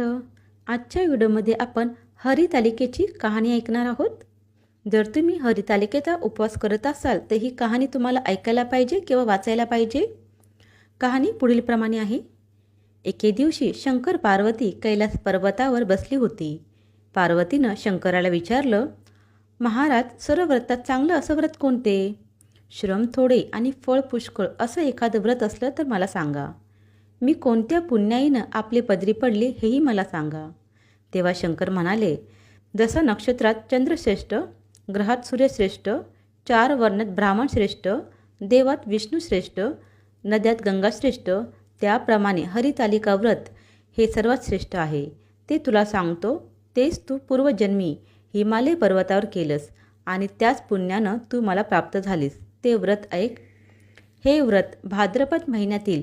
अर्थ आजच्या व्हिडिओमध्ये आपण हरितालिकेची कहाणी ऐकणार आहोत. जर तुम्ही हरितालिकेचा उपवास करत असाल तर ही कहाणी तुम्हाला ऐकायला पाहिजे किंवा वाचायला पाहिजे? कहाणी पुढीलप्रमाणे आहे. एके दिवशी शंकर पार्वती कैलास पर्वतावर बसली होती. पार्वतीनं शंकराला विचारलं महाराज सर्व व्रतात चांगलं असं व्रत कोणते? श्रम थोडे आणि फळ पुष्कळ असं एखादं व्रत असलं तर मला सांगा. मी कोणत्या पुण्याईनं आपली पदरी पडली हेही मला सांगा. तेव्हा शंकर म्हणाले जसं नक्षत्रात चंद्रश्रेष्ठ ग्रहात सूर्यश्रेष्ठ चार वर्णात ब्राह्मण श्रेष्ठ देवात विष्णू श्रेष्ठ नद्यात गंगाश्रेष्ठ त्याप्रमाणे हरितालिका व्रत हे सर्वात श्रेष्ठ आहे. ते तुला सांगतो तेच तू पूर्वजन्मी हिमालय पर्वतावर केलंस आणि त्याच पुण्यानं तू मला प्राप्त झालीस. ते व्रत ऐक. हे व्रत भाद्रपद महिन्यातील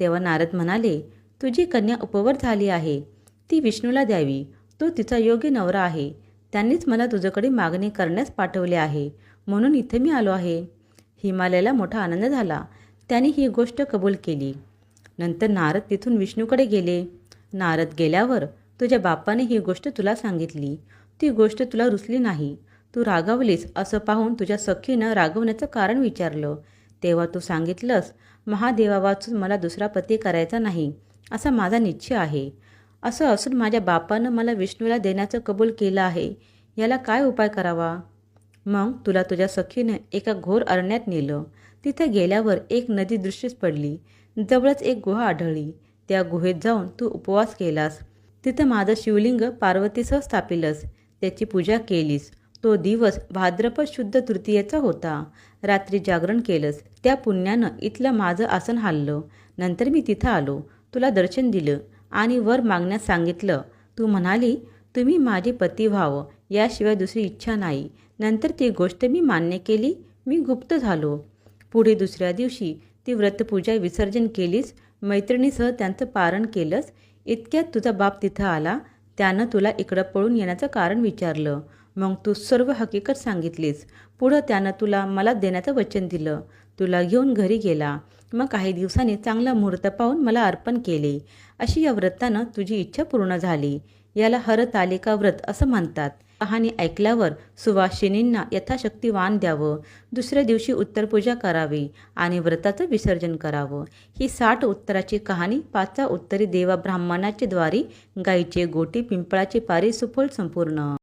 तेव्हा नारद म्हणाले तुझी कन्या उपवर झाली आहे. ती विष्णूला द्यावी. तो तिचा योग्य नवरा आहे. त्यांनीच मला तुझ्याकडे मागणी करण्यास पाठवले आहे. म्हणून इथे मी आलो आहे. हिमालयाला मोठा आनंद झाला. त्याने ही गोष्ट कबूल केली. नंतर नारद तिथून विष्णूकडे गेले. नारद गेल्यावर तुझ्या बापाने ही गोष्ट तुला सांगितली. ती गोष्ट तुला रुचली नाही. तू रागावलीस असं पाहून तुझ्या सखीनं रागवण्याचं कारण विचारलं. तेव्हा तू सांगितलंस महादेवा वाचून मला दुसरा पती करायचा नाही असा माझा निश्चय आहे. असं असून माझ्या बापानं मला विष्णूला देण्याचं कबूल केलं आहे याला काय उपाय करावा? मग तुला तुझ्या सखीनं एका घोर अरण्यात नेलं. तिथे गेल्यावर एक नदी दृश्यच पडली. जवळच एक गुहा आढळली. त्या गुहेत जाऊन तू उपवास केलास. तिथं माझं शिवलिंग पार्वतीसह स्थापिलस. त्याची पूजा केलीस. तो दिवस भाद्रपद शुद्ध तृतीयेचा होता. रात्री जागरण केलंस. त्या पुण्यानं इथलं माझं आसन हाललं नंतर मी तिथं आलो. तुला दर्शन दिलं. आणि वर मागण्यास सांगितलं. तू म्हणाली तुम्ही माझे पती व्हावं. याशिवाय दुसरी इच्छा नाही. नंतर ती गोष्ट मी मान्य केली. मी गुप्त झालो. पुढे दुसऱ्या दिवशी ती व्रतपूजा विसर्जन केलीस. मैत्रिणीसह त्यांचं पारण केलंस. इतक्यात तुझा बाप तिथं आला. त्यानं तुला इकडं पळून येण्याचं कारण विचारलं. मग तू सर्व हकीकत सांगितलीस. पुढं त्यानं तुला मला देण्याचं वचन दिलं. तुला घेऊन घरी गेला. मग काही दिवसांनी चांगला मुहूर्त पाहून मला अर्पण केले. अशी या व्रतानं तुझी इच्छा पूर्ण झाली. याला हरतालिका व्रत असं म्हणतात. कहाणी ऐकल्यावर सुवासिनींना यथाशक्ती वाण द्यावं. दुसऱ्या दिवशी उत्तरपूजा करावी आणि व्रताचं विसर्जन करावं. ही साठ उत्तराची कहाणी पाचा उत्तरी देवा ब्राह्मणाचे द्वारी गायीचे गोटी पिंपळाचे पारी सुफल संपूर्ण.